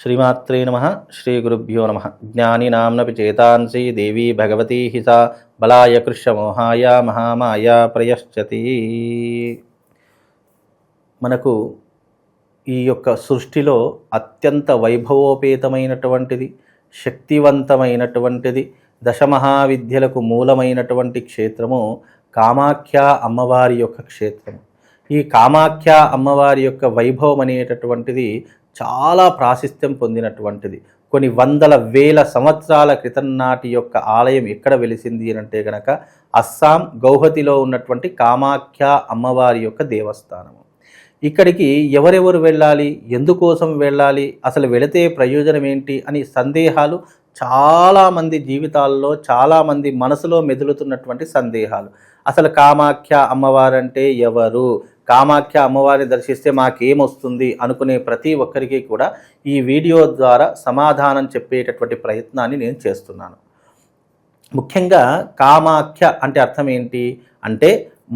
శ్రీమాత్రే నమ శ్రీ గురుభ్యో నమ. జ్ఞానినాంనపి చేతాంసి దేవీ భగవతీ హి సా బలాయ కృష్ణమోహాయ మహామాయ ప్రయశ్చతి. మనకు ఈ యొక్క సృష్టిలో అత్యంత వైభవోపేతమైనటువంటిది శక్తివంతమైనటువంటిది దశమహావిద్యలకు మూలమైనటువంటి క్షేత్రము కామాఖ్య అమ్మవారి యొక్క క్షేత్రము. ఈ కామాఖ్య అమ్మవారి యొక్క వైభవం అనేటటువంటిది చాలా ప్రాశస్త్యం పొందినటువంటిది. కొన్ని వందల వేల సంవత్సరాల క్రితం నాటి యొక్క ఆలయం ఎక్కడ వెలిసింది అని అంటే గనక అస్సాం గౌహతిలో ఉన్నటువంటి కామాఖ్య అమ్మవారి యొక్క దేవస్థానము ఇక్కడికి ఎవరెవరు వెళ్ళాలి? ఎందుకోసం వెళ్ళాలి? అసలు వెళితే ప్రయోజనం ఏంటి? అని సందేహాలు చాలామంది జీవితాల్లో చాలామంది మనసులో మెదులుతున్నటువంటి సందేహాలు. అసలు కామాఖ్య అమ్మవారంటే ఎవరు? కామాఖ్య అమ్మవారిని దర్శిస్తే మాకేమొస్తుంది అనుకునే ప్రతి ఒక్కరికి కూడా ఈ వీడియో ద్వారా సమాధానం చెప్పేటటువంటి ప్రయత్నాన్ని నేను చేస్తున్నాను. ముఖ్యంగా కామాఖ్య అంటే అర్థం ఏంటి అంటే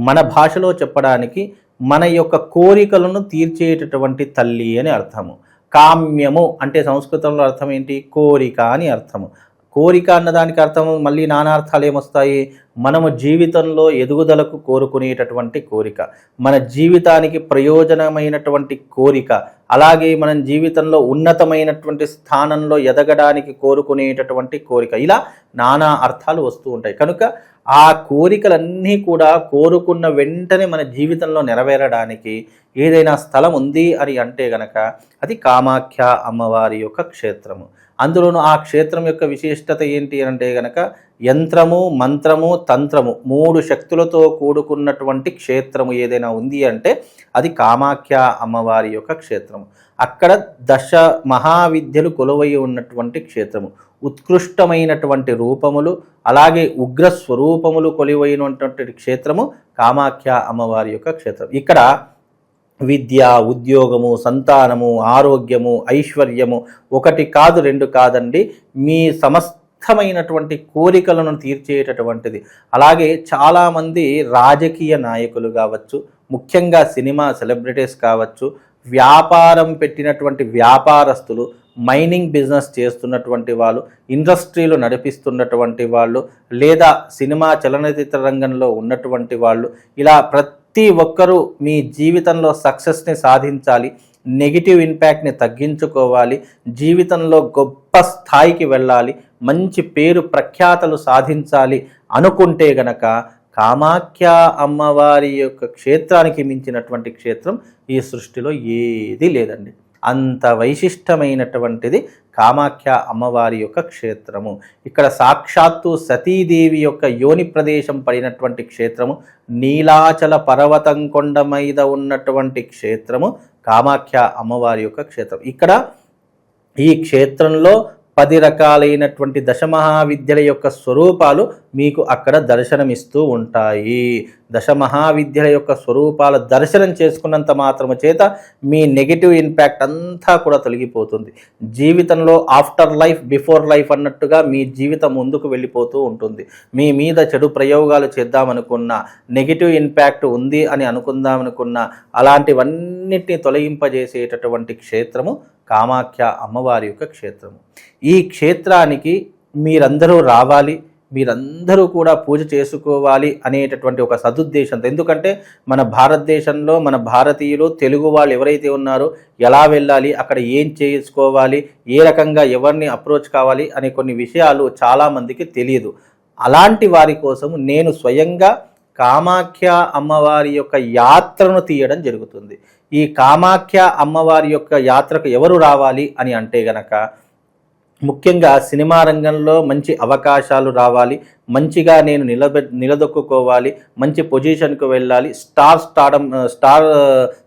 మన భాషలో చెప్పడానికి మన యొక్క కోరికలను తీర్చేటటువంటి తల్లి అని అర్థము. కామ్యము అంటే సంస్కృతంలో అర్థం ఏంటి కోరిక అని అర్థము. కోరిక అన్నదానికి అర్థం మళ్ళీ నానార్థాలు ఏమొస్తాయి? మనము జీవితంలో ఎదుగుదలకు కోరుకునేటటువంటి కోరిక. మన జీవితానికి ప్రయోజనమైనటువంటి కోరిక. అలాగే మనం జీవితంలో ఉన్నతమైనటువంటి స్థానంలో ఎదగడానికి కోరుకునేటటువంటి కోరిక. ఇలా నానా అర్థాలు వస్తూ ఉంటాయి. కనుక ఆ కోరికలన్నీ కూడా కోరుకున్న వెంటనే మన జీవితంలో నెరవేరడానికి ఏదైనా స్థలం ఉంది అని అంటే గనక అది కామాఖ్య అమ్మవారి యొక్క క్షేత్రము. అందులోనూ ఆ క్షేత్రం యొక్క విశిష్టత ఏంటి అంటే గనక యంత్రము మంత్రము తంత్రము మూడు శక్తులతో కూడుకున్నటువంటి క్షేత్రము ఏదైనా ఉంది అంటే అది కామాఖ్య అమ్మవారి యొక్క క్షేత్రము. అక్కడ దశ మహావిద్యలు కొలువై ఉన్నటువంటి క్షేత్రము. ఉత్కృష్టమైనటువంటి రూపములు అలాగే ఉగ్ర స్వరూపములు కొలువైనటువంటి క్షేత్రము కామాఖ్య అమ్మవారి యొక్క క్షేత్రం. ఇక్కడ విద్య ఉద్యోగము సంతానము ఆరోగ్యము ఐశ్వర్యము ఒకటి కాదు రెండు కాదండి. మీ సమస్తమైనటువంటి కోరికలను తీర్చేటటువంటిది. అలాగే చాలామంది రాజకీయ నాయకులు కావచ్చు ముఖ్యంగా సినిమా సెలబ్రిటీస్ కావచ్చు వ్యాపారం పెట్టినటువంటి వ్యాపారస్తులు మైనింగ్ బిజినెస్ చేస్తున్నటువంటి వాళ్ళు ఇండస్ట్రీలు నడిపిస్తున్నటువంటి వాళ్ళు లేదా సినిమా చలనచిత్ర రంగంలో ఉన్నటువంటి వాళ్ళు ఇలా ప్రతి ప్రతి ఒక్కరూ మీ జీవితంలో సక్సెస్ని సాధించాలి నెగిటివ్ ఇంపాక్ట్ని తగ్గించుకోవాలి జీవితంలో గొప్ప స్థాయికి వెళ్ళాలి మంచి పేరు ప్రఖ్యాతలు సాధించాలి అనుకుంటే గనక కామాఖ్య అమ్మవారి యొక్క క్షేత్రానికి మించినటువంటి క్షేత్రం ఈ సృష్టిలో ఏది లేదండి. అంత వైశిష్టమైనటువంటిది కామాఖ్య అమ్మవారి యొక్క క్షేత్రము. ఇక్కడ సాక్షాత్తు సతీదేవి యొక్క యోని ప్రదేశం పడినటువంటి క్షేత్రము. నీలాచల పర్వతం కొండ మీద ఉన్నటువంటి క్షేత్రము. కామాఖ్య అమ్మవారి యొక్క క్షేత్రం. ఇక్కడ ఈ క్షేత్రంలో పది రకాలైనటువంటి దశమహావిద్యల యొక్క స్వరూపాలు మీకు అక్కడ దర్శనమిస్తూ ఉంటాయి. దశమహావిద్యల యొక్క స్వరూపాల దర్శనం చేసుకున్నంత మాత్రము చేత మీ నెగిటివ్ ఇంపాక్ట్ అంతా కూడా తొలగిపోతుంది. జీవితంలో ఆఫ్టర్ లైఫ్ బిఫోర్ లైఫ్ అన్నట్టుగా మీ జీవితం ముందుకు వెళ్ళిపోతూ ఉంటుంది. మీ మీద చెడు ప్రయోగాలు చేద్దామనుకున్నా నెగిటివ్ ఇంపాక్ట్ ఉంది అని అనుకుందామనుకున్నా అలాంటివన్నిటిని తొలగింపజేసేటటువంటి క్షేత్రము కామాఖ్య అమ్మవారి యొక్క క్షేత్రము. ఈ క్షేత్రానికి మీరందరూ రావాలి మీరందరూ కూడా పూజ చేసుకోవాలి అనేటటువంటి ఒక సదుద్దేశంతో. ఎందుకంటే మన భారతదేశంలో మన భారతీయులు తెలుగు వాళ్ళు ఎవరైతే ఉన్నారో ఎలా వెళ్ళాలి అక్కడ ఏం చేసుకోవాలి ఏ రకంగా ఎవరిని అప్రోచ్ కావాలి అనే కొన్ని విషయాలు చాలామందికి తెలియదు అలాంటి వారి కోసం నేను స్వయంగా కామాఖ్య అమ్మవారి యొక్క యాత్రను తీయడం జరుగుతుంది. ఈ కామాఖ్య అమ్మవారి యొక్క యాత్రకు ఎవరు రావాలి అని అంటే గనక ముఖ్యంగా సినిమా రంగంలో మంచి అవకాశాలు రావాలి. మంచిగా నేను నిలబె నిలదొక్కుకోవాలి. మంచి పొజిషన్కు వెళ్ళాలి. స్టార్ స్టార్డం స్టార్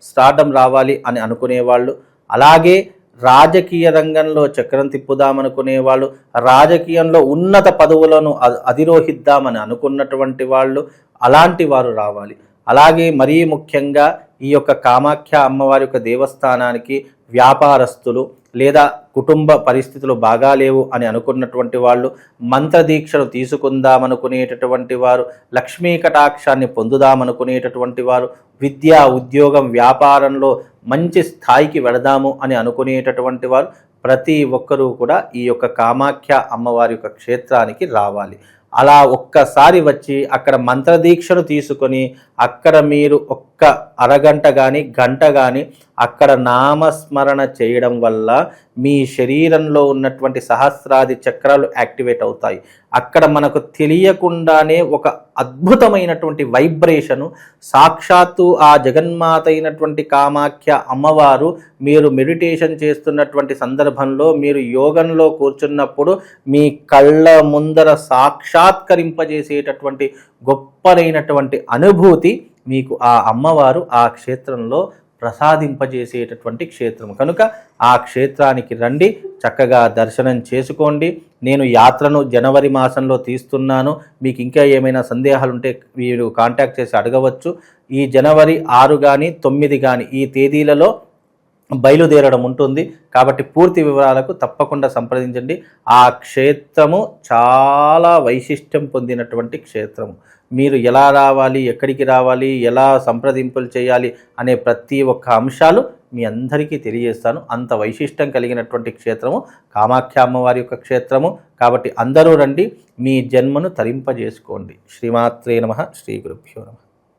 స్టార్డం రావాలి అని అనుకునేవాళ్ళు. అలాగే రాజకీయ రంగంలో చక్రం తిప్పుదామనుకునే వాళ్ళు రాజకీయంలో ఉన్నత పదవులను అధిరోహిద్దామని అనుకున్నటువంటి వాళ్ళు. అలాంటి వారు రావాలి. అలాగే మరీ ముఖ్యంగా ఈ యొక్క కామాఖ్య అమ్మవారి యొక్క దేవస్థానానికి వ్యాపారస్తులు లేదా కుటుంబ పరిస్థితులు బాగాలేవు అని అనుకున్నటువంటి వాళ్ళు మంత్రదీక్షను తీసుకుందామనుకునేటటువంటి వారు లక్ష్మీ కటాక్షాన్ని పొందుదామనుకునేటటువంటి వారు విద్య ఉద్యోగం వ్యాపారంలో మంచి స్థాయికి వెళదాము అని అనుకునేటటువంటి వారు ప్రతి ఒక్కరూ కూడా ఈ యొక్క కామాఖ్య అమ్మవారి యొక్క క్షేత్రానికి రావాలి. అలా ఒక్కసారి వచ్చి అక్కడ మంత్రదీక్షను తీసుకొని అక్కడ మీరు ఒక్క అరగంట కానీ గంట కానీ అక్కడ నామస్మరణ చేయడం వల్ల మీ శరీరంలో ఉన్నటువంటి సహస్రాది చక్రాలు యాక్టివేట్ అవుతాయి. అక్కడ మనకు తెలియకుండానే ఒక అద్భుతమైనటువంటి వైబ్రేషను సాక్షాత్తు ఆ జగన్మాత అయినటువంటి కామాఖ్య అమ్మవారు మీరు మెడిటేషన్ చేస్తున్నటువంటి సందర్భంలో మీరు యోగంలో కూర్చున్నప్పుడు మీ కళ్ళ ముందర సాక్షాత్కరింపజేసేటటువంటి గొప్పనైనటువంటి అనుభూతి మీకు ఆ అమ్మవారు ఆ క్షేత్రంలో ప్రసాదింపజేసేటటువంటి క్షేత్రం కనుక ఆ క్షేత్రానికి రండి చక్కగా దర్శనం చేసుకోండి. నేను యాత్రను జనవరి మాసంలో తీస్తున్నాను. మీకు ఇంకా ఏమైనా సందేహాలు ఉంటే మీరు కాంటాక్ట్ చేసి అడగవచ్చు. ఈ జనవరి ఆరు కానీ తొమ్మిది కానీ ఈ తేదీలలో బయలుదేరడం ఉంటుంది. కాబట్టి పూర్తి వివరాలకు తప్పకుండా సంప్రదించండి. ఆ క్షేత్రము చాలా వైశిష్టం పొందినటువంటి క్షేత్రము. మీరు ఎలా రావాలి ఎక్కడికి రావాలి ఎలా సంప్రదింపులు చేయాలి అనే ప్రతి ఒక్క అంశాలు మీ అందరికీ తెలియజేస్తాను. అంత వైశిష్టం కలిగినటువంటి క్షేత్రము కామాఖ్య అమ్మవారి యొక్క క్షేత్రము. కాబట్టి అందరూ రండి మీ జన్మను తరింపజేసుకోండి. శ్రీమాత్రే నమ శ్రీ గురుభ్యో నమ.